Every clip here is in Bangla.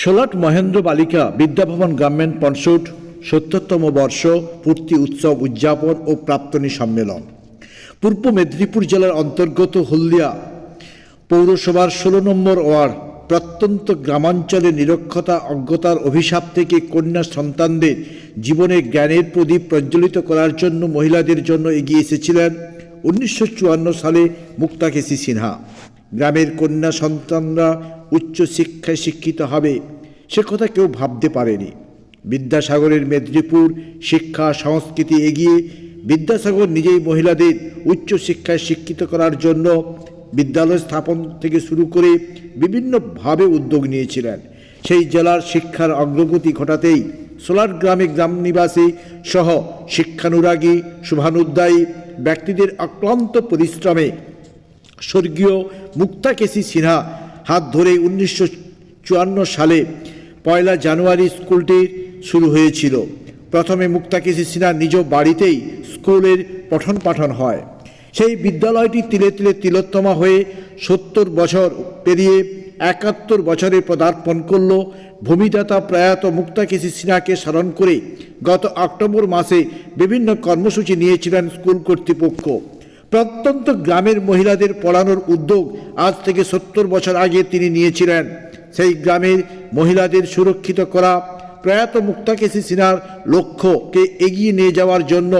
সোলাট মহেন্দ্র বালিকা বিদ্যাভবন গভর্নমেন্ট পনসুট সত্তরতম বর্ষ পূর্তি উৎসব উদযাপন ও প্রাপ্তনী সম্মেলন। পূর্ব মেদিনীপুর জেলার অন্তর্গত হলদিয়া পৌরসভার ষোলো নম্বর ওয়ার্ড প্রত্যন্ত গ্রামাঞ্চলে নিরক্ষতা অজ্ঞতার অভিশাপ থেকে কন্যা সন্তানদের জীবনে জ্ঞানের প্রদীপ প্রজ্বলিত করার জন্য মহিলাদের জন্য এগিয়ে এসেছিলেন উনিশশো চুয়ান্ন সালে মুক্তাকেশী সিনহা। গ্রামের কন্যা সন্তানরা উচ্চ শিক্ষায় শিক্ষিত হবে। সে কথা কেউ ভাবতে পারেনি। বিদ্যাসাগরের মেদিনীপুর শিক্ষা, সংস্কৃতি এগিয়ে বিদ্যাসাগর নিজেই মহিলাদের উচ্চ শিক্ষায় শিক্ষিত করার জন্য বিদ্যালয় স্থাপন থেকে শুরু করে বিভিন্নভাবে উদ্যোগ নিয়েছিলেন। সেই জেলার শিক্ষার অগ্রগতি ঘটাতেই সোলার গ্রামে গ্রাম নিবাসী সহ শিক্ষানুরাগী শুভানুদ্দায়ী ব্যক্তিদের অক্লান্ত পরিশ্রমে স্বর্গীয় মুক্তাকেশী সিনহা হাত ধরে উনিশশো চুয়ান্ন সালে পয়লা জানুয়ারি স্কুলটি শুরু হয়েছিল। প্রথমে মুক্তাকেশী সিনহা নিজ বাড়িতেই স্কুলের পঠন পাঠন হয়। সেই বিদ্যালয়টি তিলে তিলে তিলোত্তমা হয়ে সত্তর বছর পেরিয়ে একাত্তর বছরে পদার্পণ করল। ভূমিদাতা প্রয়াত মুক্তাকেশী সিনহাকে স্মরণ করে গত অক্টোবর মাসে বিভিন্ন কর্মসূচি নিয়েছিলেন স্কুল কর্তৃপক্ষ। প্রত্যন্ত গ্রামের মহিলাদের পড়ানোর উদ্যোগ আজ থেকে সত্তর বছর আগে তিনি নিয়েছিলেন। সেই গ্রামের মহিলাদের সুরক্ষিত করা, প্রয়াত মুক্তাকেশী সিনহার লক্ষ্যকে এগিয়ে নিয়ে যাওয়ার জন্য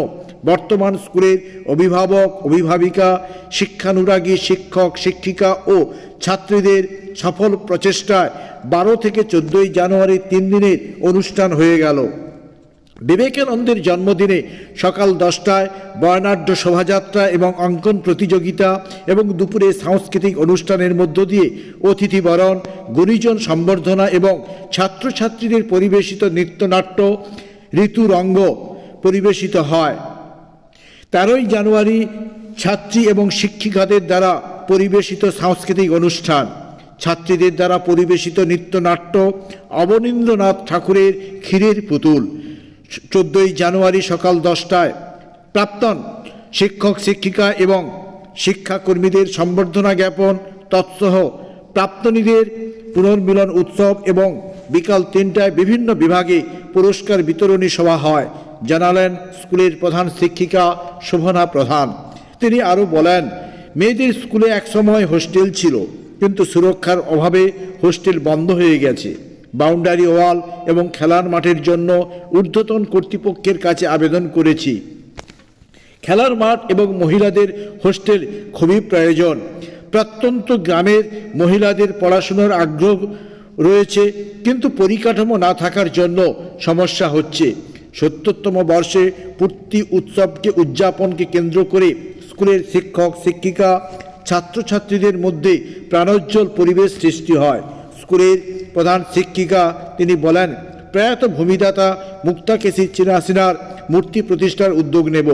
বর্তমান স্কুলের অভিভাবক, অভিভাবিকা, শিক্ষানুরাগী শিক্ষক, শিক্ষিকা ও ছাত্রীদের সফল প্রচেষ্টায় বারো থেকে চোদ্দোই জানুয়ারি তিন দিনের অনুষ্ঠান হয়ে গেল। বিবেকানন্দের জন্মদিনে সকাল দশটায় বর্ণাঢ্য শোভাযাত্রা এবং অঙ্কন প্রতিযোগিতা এবং দুপুরে সাংস্কৃতিক অনুষ্ঠানের মধ্য দিয়ে অতিথি বরণ গুণীজন সম্বর্ধনা এবং ছাত্রছাত্রীদের পরিবেশিত নৃত্যনাট্য, ঋতুরঙ্গ পরিবেশিত হয়। তেরোই জানুয়ারি ছাত্রী এবং শিক্ষিকাদের দ্বারা পরিবেশিত সাংস্কৃতিক অনুষ্ঠান। ছাত্রীদের দ্বারা পরিবেশিত নৃত্যনাট্য অবনীন্দ্রনাথ ঠাকুরের ক্ষীরের পুতুল। চোদ্দোই জানুয়ারি সকাল দশটায় প্রাক্তন শিক্ষক, শিক্ষিকা এবং শিক্ষাকর্মীদের সম্বর্ধনা জ্ঞাপন, তৎসহ প্রাক্তনীদের পুনর্মিলন উৎসব এবং বিকাল তিনটায় বিভিন্ন বিভাগে পুরস্কার বিতরণী সভা হয়, জানালেন স্কুলের প্রধান শিক্ষিকা শোভনা প্রধান। তিনি আরও বলেন, মেয়েদের স্কুলে একসময় হোস্টেল ছিল, কিন্তু সুরক্ষার অভাবে হোস্টেল বন্ধ হয়ে গেছে। বাউন্ডারি ওয়াল এবং খেলার মাঠের জন্য ঊর্ধ্বতন কর্তৃপক্ষের কাছে আবেদন করেছি। খেলার মাঠ এবং মহিলাদের হোস্টেল খুবই প্রয়োজন। প্রত্যন্ত গ্রামের মহিলাদের পড়াশোনার আগ্রহ রয়েছে, কিন্তু পরিকাঠামো না থাকার জন্য সমস্যা হচ্ছে। সত্তরতম বর্ষে পূর্তি উৎসবকে উদযাপনকে কেন্দ্র করে স্কুলের শিক্ষক, শিক্ষিকা, ছাত্রছাত্রীদের মধ্যে প্রাণোজ্জ্বল পরিবেশ সৃষ্টি হয়। স্কুলের প্রধান শিক্ষিকা, তিনি বলেন, প্রয়াত ভূমিদাতা মুক্তা মুক্তাকেশী চিনাসিনার মূর্তি প্রতিষ্ঠার উদ্যোগ নেব।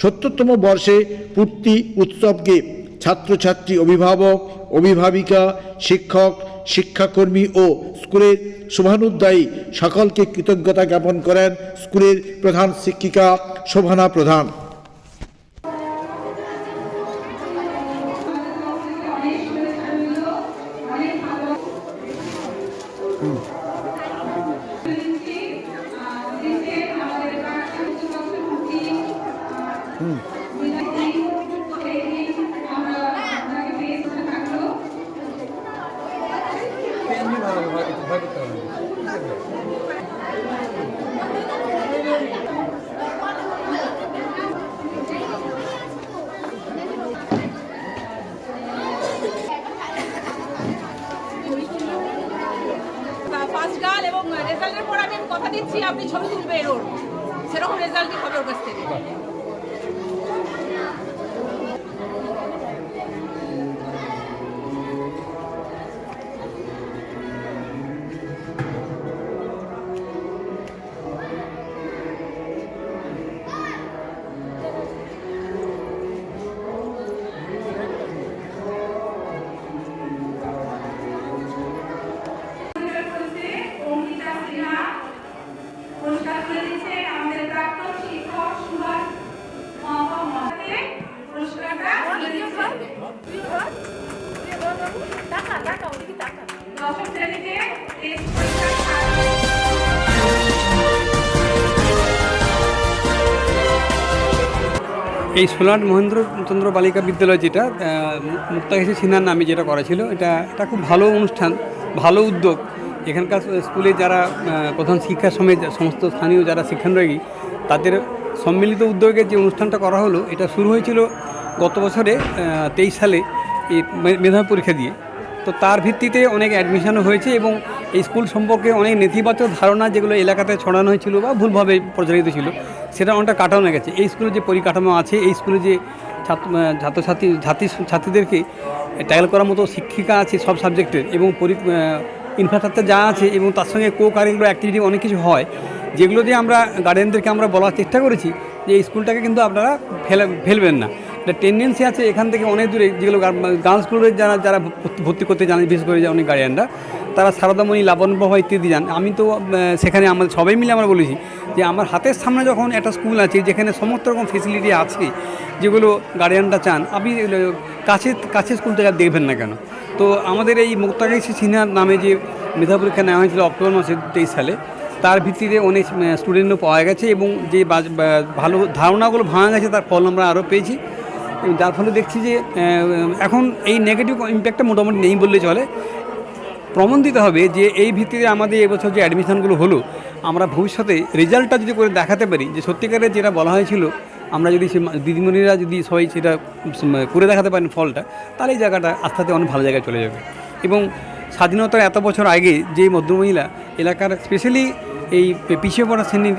সত্তরতম বর্ষে পূর্তি উৎসবকে ছাত্রছাত্রী অভিভাবক, অভিভাবিকা, শিক্ষক, শিক্ষাকর্মী ও স্কুলের শুভানুদ্দায়ী সকলকে কৃতজ্ঞতা জ্ঞাপন করেন স্কুলের প্রধান শিক্ষিকা শোভানা প্রধান। এই সোলার মহেন্দ্রচন্দ্র বালিকা বিদ্যালয় যেটা মুক্তা মুক্তাগেশী সিনহার নামে যেটা করা ছিল, এটা এটা খুব ভালো অনুষ্ঠান, ভালো উদ্যোগ। এখানকার স্কুলে যারা প্রধান শিক্ষা সমেত সমস্ত স্থানীয় যারা শিক্ষানুরাগী, তাদের সম্মিলিত উদ্যোগে যে অনুষ্ঠানটা করা হলো, এটা শুরু হয়েছিল গত বছরে তেইশ সালে এই মে- মেধাবী পরীক্ষা দিয়ে। তো তার ভিত্তিতে অনেক অ্যাডমিশনও হয়েছে এবং এই স্কুল সম্পর্কে অনেক নেতিবাচক ধারণা যেগুলো এলাকাতে ছড়ানো হয়েছিল বা ভুলভাবে প্রচারিত ছিল, সেটা অনেকটা কাটানো গেছে। এই স্কুলে যে পরিকাঠামো আছে, এই স্কুলে যে ছাত্র ছাত্রছাত্রী, ছাত্রী, ছাত্রীদেরকে ট্যাগল করার মতো শিক্ষিকা আছে সব সাবজেক্টের এবং পরি ইনফ্রাস্ট্রাকচার যা আছে এবং তার সঙ্গে কো কারিকুলার অ্যাক্টিভিটি অনেক কিছু হয়, যেগুলো দিয়ে আমরা গার্ডিয়ানদেরকে আমরা বলার চেষ্টা করেছি যে এই স্কুলটাকে কিন্তু আপনারা ফেলে, ফেলবেন না। টেন্ডেন্সি আছে এখান থেকে অনেক দূরে যেগুলো গার্লস স্কুলের যারা যারা ভর্তি- করতে জানে, বিশেষ করে অনেক গার্ডিয়ানরা তারা সারদামণি, লাবণ্য প্রভা ইত্যাদি যান আমি তো সেখানে আমাদের সবাই মিলে আমরা বলেছি যে আমার হাতের সামনে যখন একটা স্কুল আছে, যেখানে সমস্ত রকম ফেসিলিটি আছে, যেগুলো গার্ডিয়ানরা চান, আপনি কাছে কাছে স্কুল থেকে দেখবেন না কেন? তো আমাদের এই মুক্তাগাইশি সিনহার নামে যে মেধা পরীক্ষা নেওয়া হয়েছিল অক্টোবর মাসে তেইশ সালে, তার ভিত্তিতে অনেক স্টুডেন্টও পাওয়া গেছে এবং যে ভালো ধারণাগুলো ভাঙা গেছে, তার ফল আমরা আরও পেয়েছি। যার ফলে দেখছি যে এখন এই নেগেটিভ ইম্প্যাক্টটা মোটামুটি নেই বললে চলে। প্রমাণ দিতে হবে যে এই ভিত্তিতে আমাদের এবছর যে অ্যাডমিশনগুলো হলো, আমরা ভবিষ্যতে রেজাল্টটা যদি করে দেখাতে পারি, যে সত্যিকারের যেটা বলা হয়েছিল, আমরা যদি সে দিদিমণিরা যদি সবাই সেটা করে দেখাতে পারেন ফলটা, তাহলে এই জায়গাটা আস্তে আস্তে অনেক ভালো জায়গায় চলে যাবে। এবং স্বাধীনতার এত বছর আগে যে মধ্যমহিলা এলাকার স্পেশালি এই পিছিয়ে পড়া শ্রেণির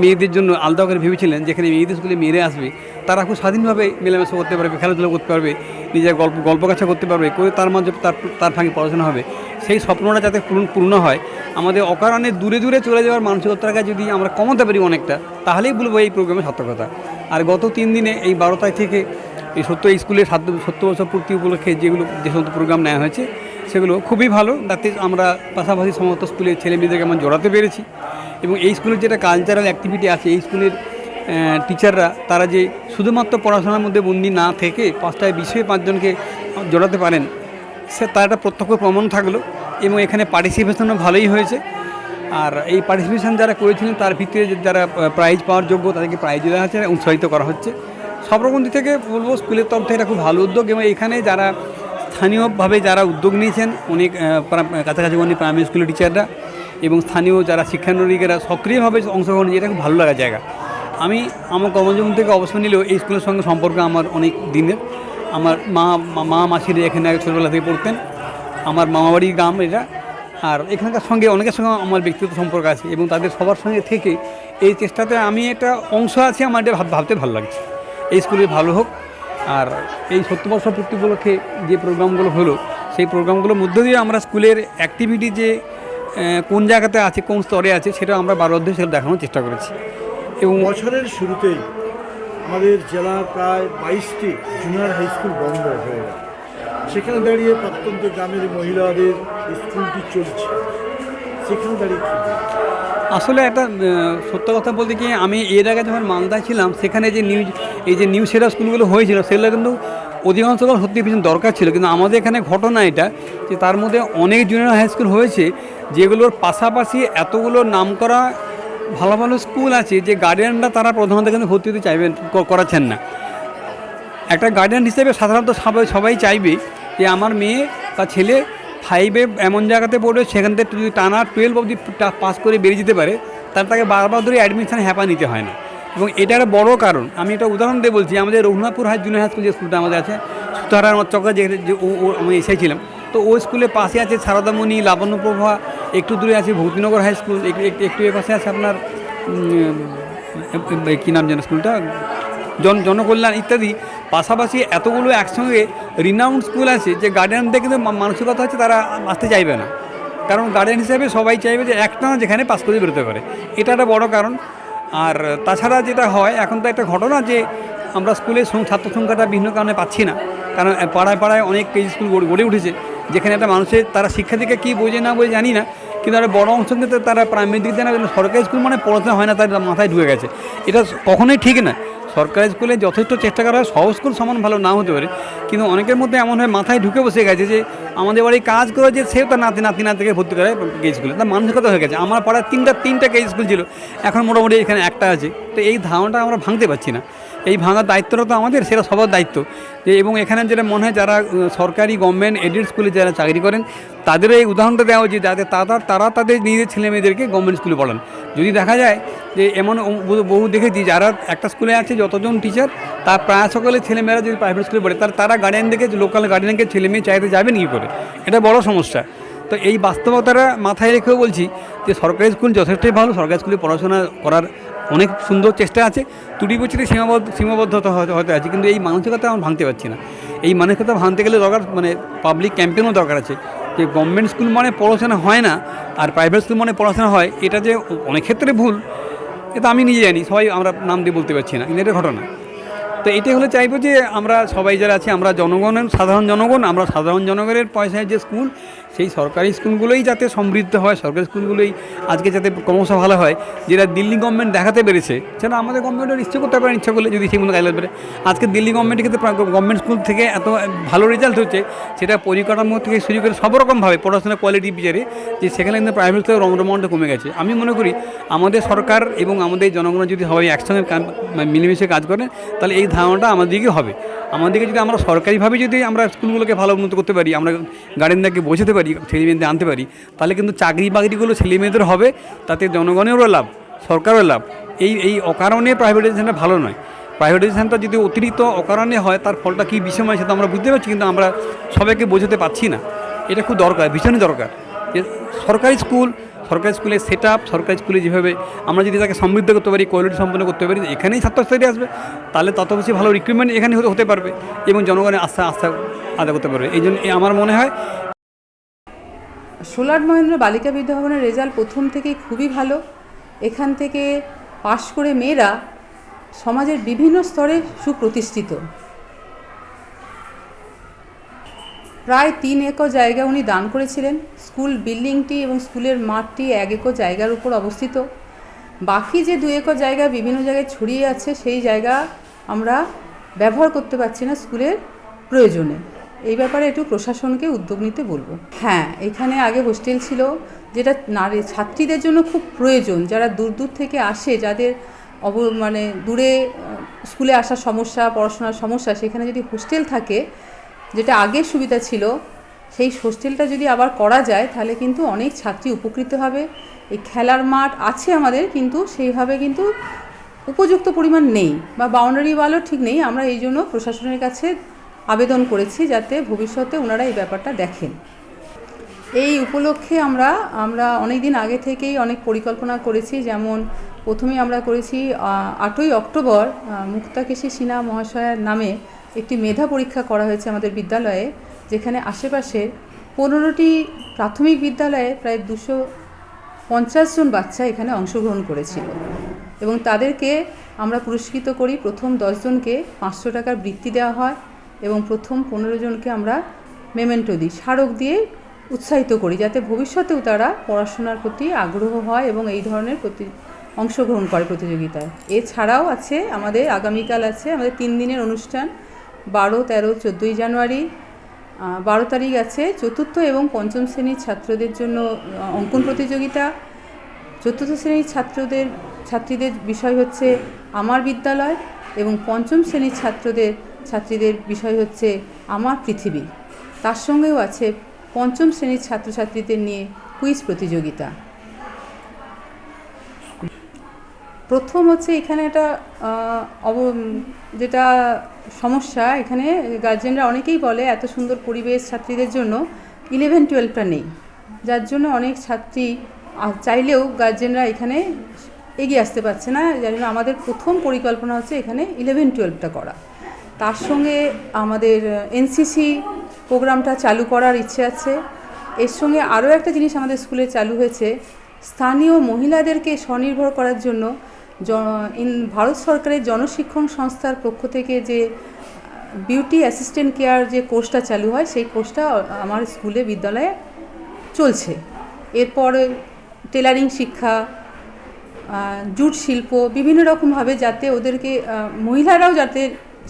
মেয়েদের জন্য আলাদা করে ভেবেছিলেন যেখানে মেয়েদের স্কুলে মেয়েরা আসবে, তারা খুব স্বাধীনভাবে মেলামেশা করতে পারবে, খেলাধুলা করতে পারবে, নিজের গল্প গল্প কাছা করতে পারবে, করে তার মাঝে তার তার ফাঁকে পড়াশোনা হবে। সেই স্বপ্নটা যাতে পূরণ, পূর্ণ হয়, আমাদের অকারণে দূরে দূরে চলে যাওয়ার মানসিকতাটাকে যদি আমরা কমাতে পারি অনেকটা, তাহলেই বলব এই প্রোগ্রামের সার্থকতা। আর গত তিন দিনে এই বারো তারিখ থেকে এই সত্য স্কুলের সাত সত্তর বছর পূর্তি উপলক্ষে যেগুলো, যে সমস্ত প্রোগ্রাম নেওয়া হয়েছে, সেগুলো খুবই ভালো। তাতে আমরা পাশাপাশি সমস্ত স্কুলের ছেলে মেয়েদেরকে আমরা জড়াতে পেরেছি। এবং এই স্কুলের যেটা কালচারাল অ্যাক্টিভিটি আছে, এই স্কুলের টিচাররা তারা যে শুধুমাত্র পড়াশোনার মধ্যে বন্দি না থেকে পাঁচটায় বিষয়ে পাঁচজনকে জড়াতে পারেন, সে তার একটা প্রত্যক্ষ প্রমাণ থাকল এবং এখানে পার্টিসিপেশনও ভালোই হয়েছে। আর এই পার্টিসিপেশন যারা করেছিলেন, তার ভিত্তিতে যারা প্রাইজ পাওয়ার যোগ্য, তাদেরকে প্রাইজ দেওয়া হচ্ছে, উৎসাহিত করা হচ্ছে। সব রকম দিক থেকে বলব, স্কুলের তরফ থেকে এটা খুব ভালো উদ্যোগ এবং এখানে যারা স্থানীয়ভাবে যারা উদ্যোগ নিয়েছেন, অনেক কাছাকাছি অনেক প্রাইমারি স্কুলের টিচাররা এবং স্থানীয় যারা শিক্ষানুরাগীরা সক্রিয়ভাবে অংশগ্রহণ এটা খুব ভালো লাগা জায়গা। আমি আমার কর্মজীবন থেকে অবসর নিলেও এই স্কুলের সঙ্গে সম্পর্ক আমার অনেক দিনের। আমার মা, মা- মাসিরা এখানে আগে ছোটোবেলা থেকে পড়তেন। আমার মামাবাড়ির গ্রাম এটা। আর এখানকার সঙ্গে অনেকের সঙ্গে আমার ব্যক্তিগত সম্পর্ক আছে এবং তাদের সবার সঙ্গে থেকে এই চেষ্টাতে আমি একটা অংশ আছি আমার এটা ভাব- ভাবতে ভালো লাগছে। এই স্কুলে ভালো হোক। আর এই সত্তর বর্ষ পূর্তি উপলক্ষে যে প্রোগ্রামগুলো হলো, সেই প্রোগ্রামগুলোর মধ্য দিয়ে আমরা স্কুলের অ্যাক্টিভিটি যে কোন জায়গাতে আছে কোন স্তরে আছে সেটা আমরা বারো অধ্যায় সেটা দেখানোর চেষ্টা করেছি। এবং বছরের শুরুতেই আমাদের জেলার প্রায় বাইশটি জুনিয়র হাই স্কুল বন্ধ হয়ে গেল। সেখানে দাঁড়িয়ে প্রত্যন্ত গ্রামের মহিলাদের স্কুলটি চলছে। সেখানে দাঁড়িয়ে আসলে একটা সত্য কথা বলতে কি আমি এর আগে যখন মালদায় ছিলাম সেখানে যে নিউজ এই যে নিউ সেরা স্কুলগুলো হয়েছিল সেগুলো কিন্তু অধিকাংশ সত্যি পিছনে দরকার ছিল, কিন্তু আমাদের এখানে ঘটনা এটা যে তার মধ্যে অনেক জুনিয়র হাই স্কুল হয়েছে, যেগুলোর পাশাপাশি এতগুলো নামকরা ভালো ভালো স্কুল আছে যে গার্ডিয়ানরা তারা প্রধানত কিন্তু ভর্তি হতে চাইবেন করাচ্ছেন না। একটা গার্ডিয়ান হিসেবে সাধারণত সবাই সবাই চাইবে যে আমার মেয়ে বা ছেলে ফাইভে এমন জায়গাতে পড়বে, সেখান থেকে যদি টানা টুয়েলভ অবধি পাস করে বেরিয়ে যেতে পারে, তাহলে তাকে বারবার ধরে অ্যাডমিশন হ্যাপা নিতে হয় না। এবং এটা একটা বড় কারণ, আমি একটা উদাহরণ দিয়ে বলছি, আমাদের Raghunathpur high junior high school যে স্কুলটা আমাদের আছে সুতারা চক্কা যে আমি এসেছিলাম, তো ওই স্কুলের পাশে আছে সারদামণি, লাবণ্যপ্রভা, একটু দূরে আছে ভক্তিনগর হাই স্কুল একটু এ পাশে আছে আপনার কী নাম যেন স্কুলটা? জন জনকল্যাণ ইত্যাদি। পাশাপাশি এতগুলো একসঙ্গে রিনাউন্ড স্কুল আছে যে গার্ডিয়ানদের কিন্তু মানসিকতা হচ্ছে তারা আসতে চাইবে না। কারণ গার্ডিয়ান হিসেবে সবাই চাইবে যে একটা যেখানে পাস করে বেরোতে পারে। এটা একটা বড় কারণ। আর তাছাড়া যেটা হয়, এখন তো একটা ঘটনা যে আমরা স্কুলে ছাত্র সংখ্যাটা বিভিন্ন কারণে পাচ্ছি না। কারণ পাড়ায় পাড়ায় অনেক কেজি স্কুল গড়ে- উঠেছে, যেখানে একটা মানুষের, তারা শিক্ষা থেকে কী বোঝে না বোঝে জানি না, কিন্তু একটা বড় অংশ কিন্তু তারা প্রাইমারি দিক না সরকারি স্কুল মানে পড়াশোনা হয় না, তার মাথায় ঢুকে গেছে। এটা কখনোই ঠিক না। সরকারি স্কুলে যথেষ্ট চেষ্টা করা হয় সব স্কুল সমান ভালো নাও হতে পারে। কিন্তু অনেকের মধ্যে এমন হয়, মাথায় ঢুকে বসে গেছে যে, আমাদের বাড়ি কাজ করে যে সেও তার নাতি নাতি, নাতিকে ভর্তি করে কে স্কুলে। তার মানসিকতা হয়ে গেছে। আমার পাড়ায় তিনটা তিনটা কে স্কুল ছিল। এখন মোটামুটি এখানে একটা আছে। তো এই ধারণাটা আমরা ভাঙতে পারছি না। এই ভাঙার দায়িত্বটা তো আমাদের, সেটা সবার দায়িত্ব। যে এবং এখানে যেটা মনে হয় যারা সরকারি গভর্নমেন্ট এডেড স্কুলে যারা চাকরি করেন তাদেরও এই উদাহরণটা দেওয়া উচিত যাতে তারা তারা তাদের নিজেদের ছেলে মেয়েদেরকে গভর্নমেন্ট স্কুলে পড়ান। যদি দেখা যায় যে এমন বহু- দেখেছি যারা একটা স্কুলে আছে যতজন টিচার তার প্রায় সকলে ছেলেমেয়েরা যদি প্রাইভেট স্কুলে পড়ে তার তারা গার্ডিয়ানদেরকে লোকাল গার্ডিয়ানকে ছেলে মেয়ে চাইতে যাবেন কী করে? এটা বড় সমস্যা। তো এই বাস্তবতাটা মাথায় রেখেও বলছি যে সরকারি স্কুল যথেষ্টই ভালো, সরকারি স্কুলে পড়াশোনা করার অনেক সুন্দর চেষ্টা আছে। ত্রুটি বছরে সীমাবদ্ধ, সীমাবদ্ধতা হয়তো আছে। কিন্তু এই মানসিকতা আমরা ভাঙতে পারছি না। এই মানসিকতা ভাঙতে গেলে দরকার মানে পাবলিক ক্যাম্পেনও দরকার আছে। যে গভর্নমেন্ট স্কুল মানে পড়াশোনা হয় না, আর প্রাইভেট স্কুল মানে পড়াশোনা হয়, এটা যে অনেক ক্ষেত্রে ভুল, এটা আমি নিজে জানি, সবাই আমরা নাম দিয়ে বলতে পারছি না এটা ঘটনা। তো এটাই হলে চাইব যে আমরা সবাই যারা আছি, আমরা জনগণের, সাধারণ জনগণ, আমরা সাধারণ জনগণের পয়সায় যে স্কুল সেই সরকারি স্কুলগুলোই যাতে সমৃদ্ধ হয়, সরকারি স্কুলগুলোই আজকে যাতে ক্রমশ ভালো হয়, যেটা দিল্লি গভর্নমেন্ট দেখাতে পেরেছে। সেটা আমাদের গভর্নমেন্টও ইচ্ছে করতে পারেন ইচ্ছা করলে যদি সেগুলো গাইলে পেরে আজকে দিল্লি গভর্নমেন্টের ক্ষেত্রে গভর্নমেন্ট স্কুল থেকে এত ভালো রেজাল্ট হচ্ছে, সেটা পরিকাঠামো থেকে শুরু করে সব রকমভাবে পড়াশোনার কোয়ালিটি বিচারে যে সেখানে কিন্তু প্রাইভেট স্কুলের রমরমানটা কমে গেছে। আমি মনে করি আমাদের সরকার এবং আমাদের জনগণ যদি সবাই একসঙ্গে মিলেমিশে কাজ করে, তাহলে এই ধারণাটা আমাদেরকে হবে। আমাদেরকে যদি আমরা সরকারিভাবে যদি আমরা স্কুলগুলোকে ভালো উন্নত করতে পারি, আমরা গার্ডেনদেরকে বোঝাতে পারি ছেলে মেয়েদের আনতে পারি, তাহলে কিন্তু চাকরি বাকরিগুলো ছেলে মেয়েদের হবে, তাতে জনগণেরও লাভ সরকারেরও লাভ। এই এই অকারণে প্রাইভেটাইজেশনটা ভালো নয়। প্রাইভেটাইজেশনটা যদি অতিরিক্ত অকারণে হয়, তার ফলটা কী বিষয় সেটা আমরা বুঝতে পারছি, কিন্তু আমরা সবাইকে বোঝাতে পারছি না। এটা খুব দরকার, ভীষণই দরকার। যে সরকারি স্কুল, সরকারি স্কুলের সেট আপ সরকারি স্কুলে যেভাবে আমরা যদি তাকে সমৃদ্ধ করতে পারি কোয়ালিটি সম্পন্ন করতে পারি, এখানেই ছাত্রছাত্রী আসবে, তাহলে তত বেশি ভালো রিক্রুটমেন্ট এখানে হতে হতে পারবে এবং জনগণের আস্থা আস্থা আদায় করতে পারবে। এই জন্য আমার মনে হয় সোলার মহেন্দ্র বালিকা বিদ্যাভবনের রেজাল্ট প্রথম থেকেই খুবই ভালো। এখান থেকে পাশ করে মেয়েরা সমাজের বিভিন্ন স্তরে সুপ্রতিষ্ঠিত। প্রায় তিন একর জায়গা উনি দান করেছিলেন। স্কুল বিল্ডিংটি এবং স্কুলের মাঠটি এক একর জায়গার উপর অবস্থিত। বাকি যে দু একর জায়গা বিভিন্ন জায়গায় ছড়িয়ে আছে, সেই জায়গা আমরা ব্যবহার করতে পারছি না স্কুলের প্রয়োজনে। এই ব্যাপারে একটু প্রশাসনকে উদ্যোগ নিতে বলব। হ্যাঁ এখানে আগে হোস্টেল ছিল, যেটা নারী, ছাত্রীদের জন্য খুব প্রয়োজন। যারা দূর দূর থেকে আসে, যাদের অব মানে দূরে স্কুলে আসার সমস্যা, পড়াশোনার সমস্যা, সেখানে যদি হোস্টেল থাকে, যেটা আগের সুবিধা ছিল, সেই হোস্টেলটা যদি আবার করা যায়, তাহলে কিন্তু অনেক ছাত্রী উপকৃত হবে। এই খেলার মাঠ আছে আমাদের, কিন্তু সেইভাবে কিন্তু উপযুক্ত পরিমাণ নেই, বা বাউন্ডারি ওয়ালও ঠিক নেই। আমরা এই জন্য প্রশাসনের কাছে আবেদন করেছি যাতে ভবিষ্যতে ওনারা এই ব্যাপারটা দেখেন। এই উপলক্ষে আমরা আমরা অনেক দিন আগে থেকেই অনেক পরিকল্পনা করেছি। যেমন প্রথমেই আমরা করেছি আটই অক্টোবর মুক্তাকেশী সিনহা মহাশয়ের নামে একটি মেধা পরীক্ষা করা হয়েছে আমাদের বিদ্যালয়ে, যেখানে আশেপাশের পনেরোটি প্রাথমিক বিদ্যালয়ে প্রায় দুশো পঞ্চাশ জন বাচ্চা এখানে অংশগ্রহণ করেছিল। এবং তাদেরকে আমরা পুরস্কৃত করি। প্রথম দশজনকে পাঁচশো টাকার বৃত্তি দেওয়া হয়। এবং প্রথম পনেরো জনকে আমরা মেমেন্টো দিই, স্মারক দিয়ে উৎসাহিত করি যাতে ভবিষ্যতেও তারা পড়াশোনার প্রতি আগ্রহ হয় এবং এই ধরনের প্রতি, অংশগ্রহণ করে প্রতিযোগিতায়। এছাড়াও আছে আমাদের, আগামীকাল আছে আমাদের তিন দিনের অনুষ্ঠান, বারো, তেরো, চোদ্দোই জানুয়ারি। বারো তারিখ আছে চতুর্থ এবং পঞ্চম শ্রেণির ছাত্রদের জন্য অঙ্কন প্রতিযোগিতা। চতুর্থ শ্রেণির ছাত্রদের, ছাত্রীদের বিষয় হচ্ছে, আমার বিদ্যালয় এবং পঞ্চম শ্রেণির ছাত্রদের, ছাত্রীদের বিষয় হচ্ছে আমার পৃথিবী। তার সঙ্গেও আছে পঞ্চম শ্রেণির ছাত্রছাত্রীদের নিয়ে কুইজ প্রতিযোগিতা। প্রথম হচ্ছে এখানে একটা অব, যেটা সমস্যা, এখানে গার্জেনরা অনেকেই বলে এত সুন্দর পরিবেশ ছাত্রীদের জন্য ইলেভেন টুয়েলভটা নেই। যার জন্য অনেক ছাত্রী চাইলেও গার্জেনরা এখানে এগিয়ে আসতে পারছে না। যার জন্য আমাদের প্রথম পরিকল্পনা হচ্ছে এখানে ইলেভেন টুয়েলভটা করা। তার সঙ্গে আমাদের এনসিসি প্রোগ্রামটা চালু করার ইচ্ছে আছে। এর সঙ্গে আরও একটা জিনিস আমাদের স্কুলে চালু হয়েছে। স্থানীয় মহিলাদেরকে স্বনির্ভর করার জন্য ভারত সরকারের জনশিক্ষণ সংস্থার পক্ষ থেকে যে বিউটি অ্যাসিস্ট্যান্ট কেয়ার যে কোর্সটা চালু হয়, সেই কোর্সটা আমার স্কুলে বিদ্যালয়ে চলছে। এরপরে টেলারিং শিক্ষা জুট শিল্প, বিভিন্ন রকমভাবে যাতে ওদেরকে মহিলারাও যাতে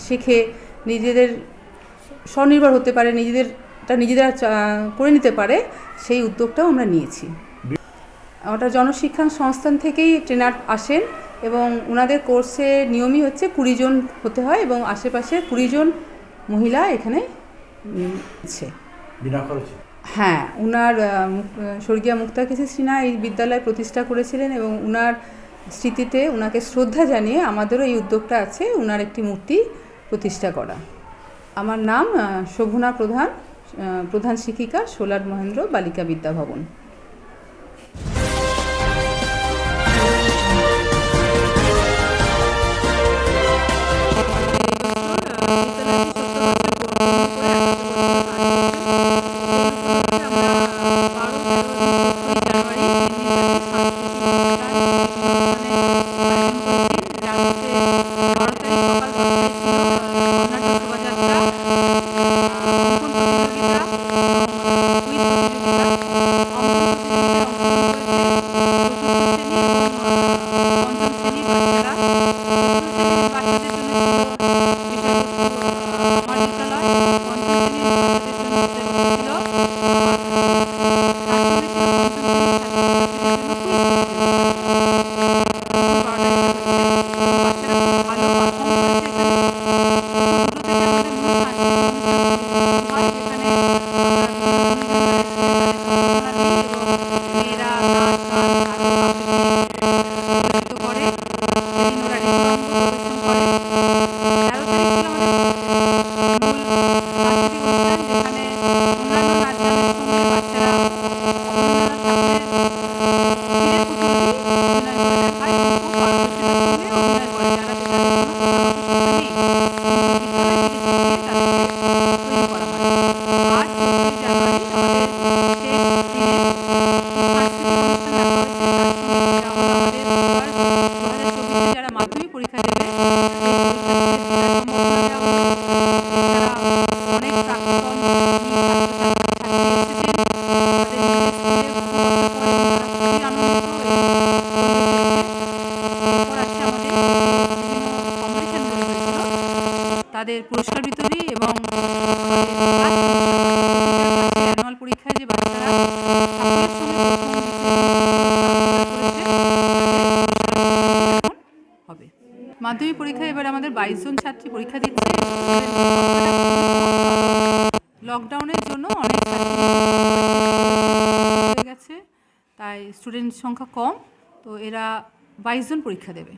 শেখে, নিজেদের স্বনির্ভর হতে পারে, নিজেদেরটা নিজেরা করে নিতে পারে, সেই উদ্যোগটাও আমরা নিয়েছি। ওটা জনশিক্ষা সংস্থান থেকেই ট্রেনার আসেন এবং ওনাদের কোর্সে নিয়মই হচ্ছে কুড়ি জন হতে হয় এবং আশেপাশে কুড়ি জন মহিলা এখানে বিনা খরচে? হ্যাঁ উনার স্বর্গীয় মুক্তাকিসি সিনহা এই বিদ্যালয় প্রতিষ্ঠা করেছিলেন এবং উনার স্মৃতিতে ওনাকে শ্রদ্ধা জানিয়ে আমাদেরও এই উদ্যোগটা আছে ওনার একটি মূর্তি প্রতিষ্ঠা করা। আমার নাম শোভনা প্রধান প্রধান শিক্ষিকা সোলার মহেন্দ্র, বালিকা বিদ্যা তাদের পুরস্কার বিতরণী এবং পরীক্ষায় হবে। মাধ্যমিক পরীক্ষায় এবার আমাদের বাইশ জন ছাত্রী পরীক্ষা দিচ্ছে। লকডাউনের জন্য অনেক গেছে, তাই স্টুডেন্ট সংখ্যা কম, তো এরা বাইশ জন পরীক্ষা দেবে।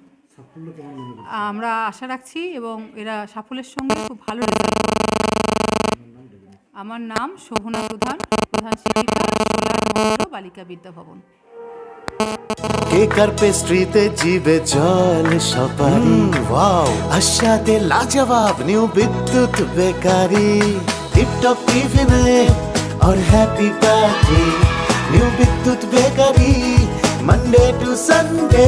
আমরা আশা রাখছি এবং এরা সাফল্যের সঙ্গে খুব ভালো রেজাল্ট আমার নাম শোভনা প্রধান প্রধান শিক্ষিকা সোলার মন্ত্র বালিকা বিদ্যা ভবন কেক আর পেস্ট্রিতে জিবে জল সপারি ওয়াও আশাতে লাজবাব নিউ বিদ্যুৎ বেকারি টিপটপ টিফিনে और happy party new Bidyut bakery Monday to Sunday